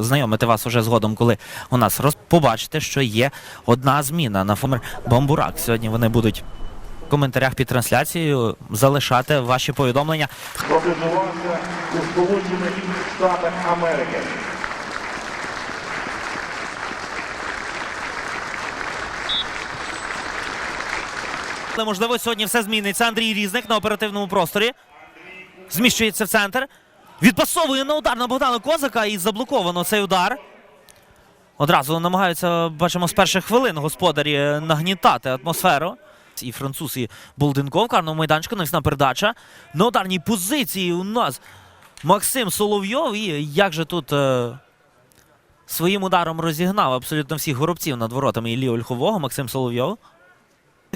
Знайомити вас уже згодом, коли у нас роз... побачите, що є одна зміна на фомер Бамбурак. Сьогодні вони будуть в коментарях під трансляцією залишати ваші повідомлення. пробіжувався у Сполучених Штатах Америки. Але можливо сьогодні все зміниться. Андрій Різник на оперативному просторі. Зміщується в центр. Відпасовує на удар на Богдана Козака і заблоковано цей удар. Одразу намагаються, бачимо, з перших хвилин господарі нагнітати атмосферу. І француз, і Болденков, карного майданчика, навісна передача. На ударній позиції у нас Максим Соловйов. І як же тут е, своїм ударом розігнав абсолютно всіх горобців над воротами Іллі Ольхового Максим Соловйов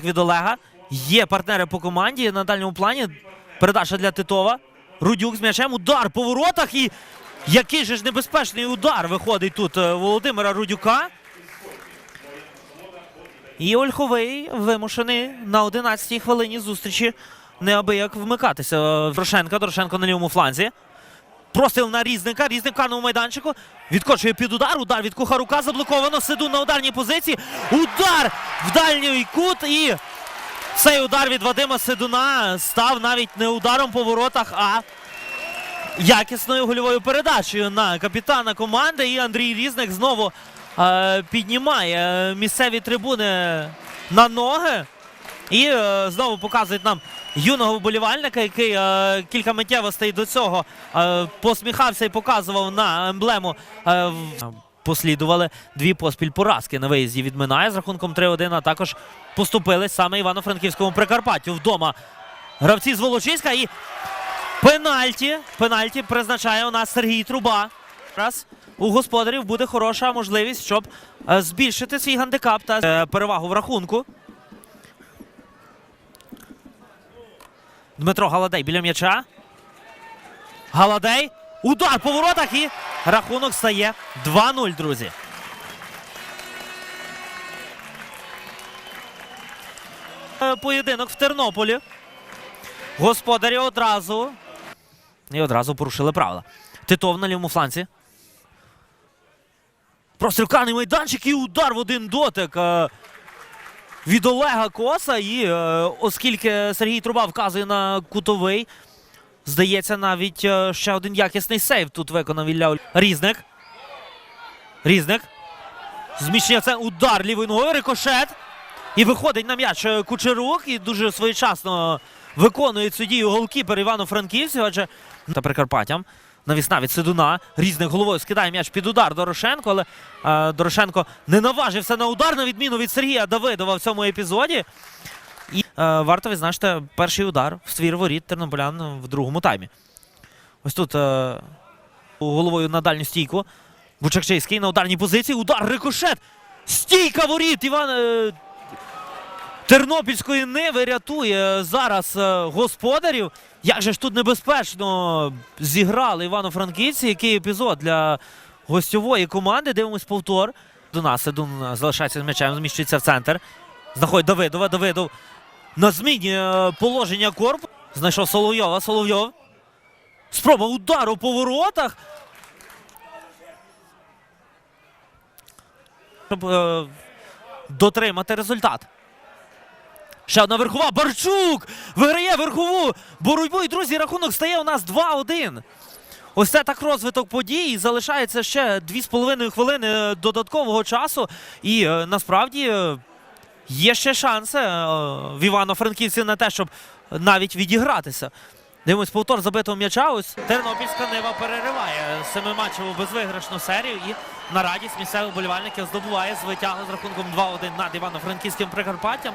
від Олега. Є партнери по команді на дальньому плані. Передача для Титова. Рудюк з м'ячем. Удар по воротах. І який же ж небезпечний удар виходить тут е, Володимира Рудюка. І Ольховий вимушений на 11-й хвилині зустрічі неабияк вмикатися. Дорошенка, Дорошенко на лівому фланзі. Простріл на різника, різник в карному майданчику. Відкочує під удар. Удар від Кухарука заблоковано. Сиду на ударній позиції. Удар в дальній кут. І цей удар від Вадима Сидуна став навіть не ударом по воротах, а якісною гольовою передачею на капітана команди. І Андрій Різник знову е, піднімає місцеві трибуни на ноги. І е, знову показують нам юного вболівальника, який е, кілька миттєвостей до цього е, посміхався і показував на емблему. Е, в- Послідували дві поспіль поразки на виїзді від Минає з рахунком 3-1, а також поступились саме Івано-Франківському Прикарпаттю. Вдома гравці з Волочиська і пенальті. Пенальті призначає у нас Сергій Труба. Раз у господарів буде хороша можливість, щоб е, збільшити свій гандикап та е, перевагу в рахунку. Дмитро Галадей біля м'яча. Галадей. Удар по воротах і рахунок стає 2-0, друзі. Е, Поєдинок в Тернополі. Господарі одразу. І одразу порушили правила. Титов на лівому фланці. Прострілканий майданчик і удар в один дотик. е, від Олега Коса. І е, оскільки Сергій Труба вказує на кутовий, здається, навіть е, ще один якісний сейв тут виконав Ілля Різник. Різник. Зміщення це удар лівою ногою, рикошет. І виходить на м'яч е, Кучерук і дуже своєчасно виконує цю дію голкіпер Івано-Франківців, адже та Прикарпаттям. Навісна від Сидуна. Різник головою скидає м'яч під удар Дорошенко, але е, Дорошенко не наважився на удар, на відміну від Сергія Давидова в цьому епізоді. І е, варто відзначити перший удар в ствір воріт тернополян в другому таймі. Ось тут е, головою на дальню стійку. Бучакчийський на ударній позиції. Удар, рикошет! Стійка воріт! Іван е, Тернопільської Ниви рятує зараз е, господарів. Як же ж тут небезпечно зіграли Івано-Франківці. Який епізод для гостьової команди. Дивимось повтор. До нас Едун залишається з м'ячем, зміщується в центр. Знаходить Давидова. Давидов на зміні е, положення корпусу. Знайшов Соловйова. Соловйов. Спроба удару по воротах. Щоб е, дотримати результат. Ще одна верхова. Барчук виграє верхову боротьбу. І, друзі, рахунок стає у нас 2-1. Ось це так розвиток подій. Залишається ще 2,5 хвилини додаткового часу. І е, насправді е, є ще шанси е, в Івано-Франківці на те, щоб навіть відігратися. Дивимось повтор забитого м'яча. Ось Тернопільська Нива перериває семиматчеву безвиграшну серію і на радість місцевих болівальників здобуває звитягу з рахунком 2-1 над Івано-Франківським Прикарпаттям.